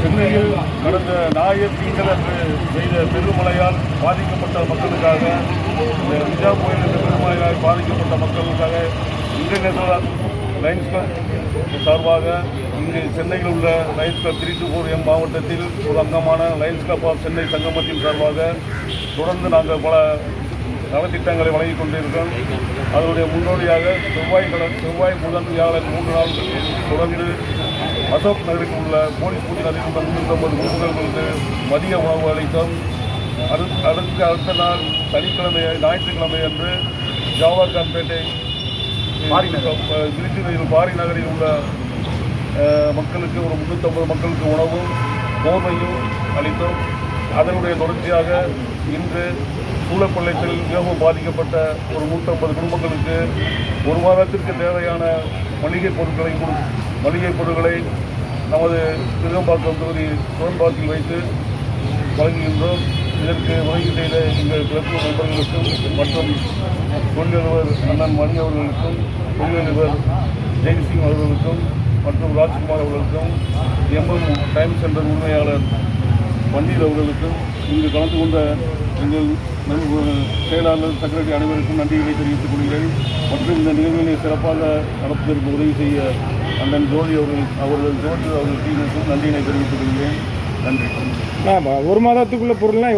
சென்னையில் கடந்த ஞாயிறு திங்களன்று பெய்த பெருமழையால் பாதிக்கப்பட்ட மக்களுக்காக இந்த விஜா புயல் என்ற பெருமழையால் பாதிக்கப்பட்ட மக்களுக்காக இன்டர்நேஷனல் லைன்ஸ் கிளப் சார்பாக இங்கு சென்னையில் உள்ள Lions club three two four M மாவட்டத்தில் ஒரு அங்கமான லைன்ஸ் கிளப் ஆஃப் சென்னை சங்கமத்தின் சார்பாக தொடர்ந்து நாங்கள் பல நலத்திட்டங்களை வழங்கிக் கொண்டிருக்கிறோம். அதனுடைய முன்னோடியாக செவ்வாய் கடன் செவ்வாய் முதன் வியாழன் மூன்று நாள் தொடர்ந்து அசோக் நகரில் உள்ள போலீஸ் பூஜை நகரில் உள்ள முன்னூற்றம்பது குடும்பங்களுக்கு மதிய உணவு அளித்தோம். அடுத்து அடுத்து அடுத்த நாள் சனிக்கிழமை ஞாயிற்றுக்கிழமை அன்று ஜாவார்கான்பேட்டை திருச்சியில் பாரி நகரில் உள்ள மக்களுக்கு ஒரு முன்னூற்றம்பது மக்களுக்கு உணவும் போர்வையும் அளித்தோம். அதனுடைய தொடர்ச்சியாக இன்று சூழப்பள்ளத்தில் மிகவும் பாதிக்கப்பட்ட ஒரு நூற்றம்பது குடும்பங்களுக்கு ஒரு வாரத்திற்கு தேவையான மளிகை பொருட்களை மளிகை பொருட்களை நமது திருவம்பாக்கம் தொகுதி சுவன்பாக்கில் வைத்து வழங்குகின்றோம். இதற்கு உதவி செய்த எங்கள் கிளப்பு நண்பர்களுக்கும் மற்றும் தொழிலதிபர் அண்ணன் மணி அவர்களுக்கும் தொழிலதிபர் ஜெய்சிங் அவர்களுக்கும் மற்றும் ராஜ்குமார் அவர்களுக்கும் எம்எம் டைம் சென்டர் உரிமையாளர் பன்னீர் அவர்களுக்கும் இங்கு கலந்து கொண்ட எங்கள் செயலாளர் செக்ரட்டரி அனைவருக்கும் நன்றிகளை தெரிவித்துக் கொள்கிறேன். மற்றும் இந்த நிகழ்வினை சிறப்பாக நடப்பதற்கு உதவி செய்ய அண்ணன் ஜோதி அவர்கள் அவர்கள் ஜோதி அவர்கள் டீமுக்கும் நன்றியினை தெரிவித்துக் கொள்கிறேன். நன்றி. ஒரு மாதத்துக்குள்ள பொருள்லாம்